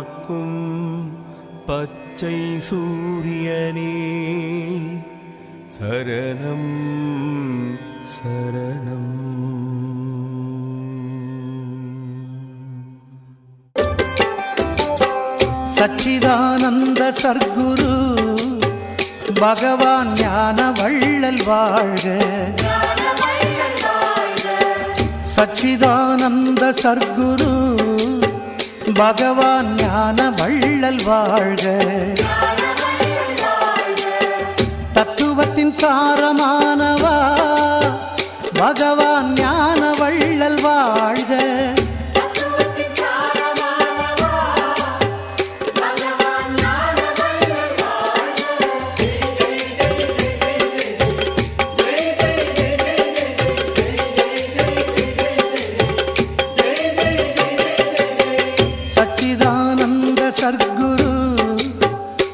காக்கும் பச்சை சூரியனே. சரணம் சரணம். சச்சிதானந்த சர்க்குரு பகவான் ஞான வள்ளல் வாழ்க. சச்சிதானந்த சர்க்குரு பகவான் ஞான வள்ளல் வாழ்க. தத்துவத்தின் சார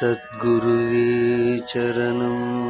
சத்குருவே சரணம்.